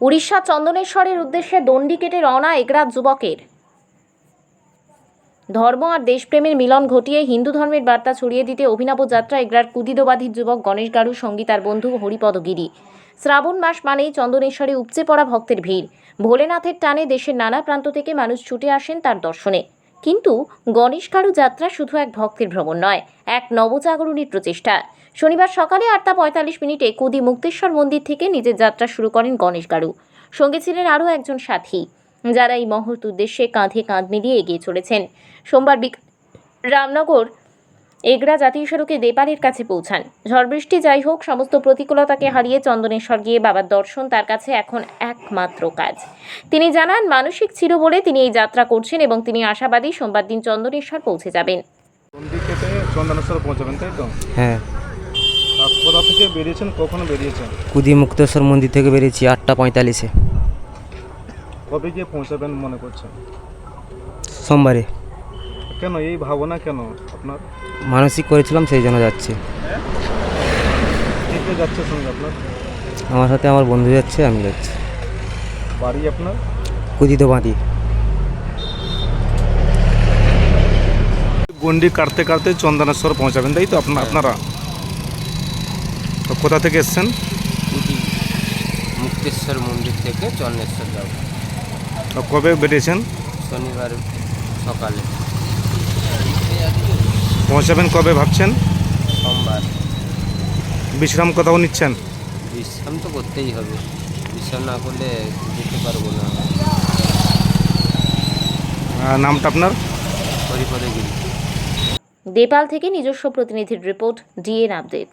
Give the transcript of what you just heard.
উড়িষ্যা চন্দনেশ্বরের উদ্দেশ্যে দণ্ডি কেটে রওনা এগরা যুবকের। ধর্ম আর দেশপ্রেমের মিলন ঘটিয়ে হিন্দু ধর্মের বার্তা ছড়িয়ে দিতে অভিনব যাত্রা এগরার কুদিদবাধির যুবক গণেশ গাড়ু সঙ্গী তার বন্ধু হরিপদ গিরি। শ্রাবণ মাস মানেই চন্দনেশ্বরে উপচে পড়া ভক্তের ভিড়। ভোলেনাথের টানে দেশের নানা প্রান্ত থেকে মানুষ ছুটে আসেন তার দর্শনে। কিন্তু গণেশ গাড়ু যাত্রা শুধু এক ভক্তের ভ্রমণ নয়, এক নবজাগরণের প্রচেষ্টা। শনিবার সকালে আটটা পঁয়তাল্লিশ মিনিটে কুদি মুক্তেশ্বর মন্দির থেকে নিজের যাত্রা শুরু করেন গণেশ গাড়ু সঙ্গে ছিলেন আরও একজন সাথী, যারা এই মহৎ উদ্দেশ্যে কাঁধে কাঁধ মিলিয়ে এগিয়ে চলেছেন। সোমবার বিক রামনগর এগরা জাতীয় সড়কে দেপালের কাছে পৌঁছান। ঝড় বৃষ্টি যাই হোক সমস্ত প্রতিকূলতাকে হারিয়ে চন্দনেশ্বর গিয়ে বাবার দর্শন তার কাছে এখন একমাত্র কাজ। তিনি জানান মানসিক ছিল বলে তিনি এই যাত্রা করছেন এবং তিনি আশাবাদী সোমবার দিন চন্দনেশ্বর পৌঁছে যাবেন। মন্দির পৌঁছাবেন তাই তো? হ্যাঁ। কোথা থেকে বেরিয়েছেন কখন বেরিয়েছেন? কুদি মুক্তেশ্বর মন্দির থেকে বেরিয়েছি আটটা পঁয়তাল্লিশে। কবে গিয়ে পৌঁছাবেন মনে করছেন? সোমবারে। কেন এই ভাবনা কেন আপনার? মানসিক করেছিলাম সেই জন্য যাচ্ছি। কে কে যাচ্ছে সঙ্গে আপনার? আমার সাথে আমার বন্ধু যাচ্ছে আমি যাচ্ছি। বাড়ি আপনার? কুদিত বাঁধি। গন্ডি কাটতে কাটতে চন্দনেশ্বর পৌঁছাবেন তাই তো আপনার আপনারা? তো কোথা থেকে এসছেন? মুক্তেশ্বর মন্দির থেকে চন্দ্রেশ্বর যাব। তো কবে বেরিয়েছেন? শনিবার সকালে। পৌঁছাবেন কবে ভাবছেন? সোমবার। বিশ্রাম কোথাও নিচ্ছেন? বিশ্রাম তো করতেই হবে। বিশ্রাম না করলে যেতে পারব না। আহ, নামটা আপনার? হরিপদে গিরি। দেপাল থেকে নিজস্ব প্রতিনিধির রিপোর্ট ডিএন আপডেট।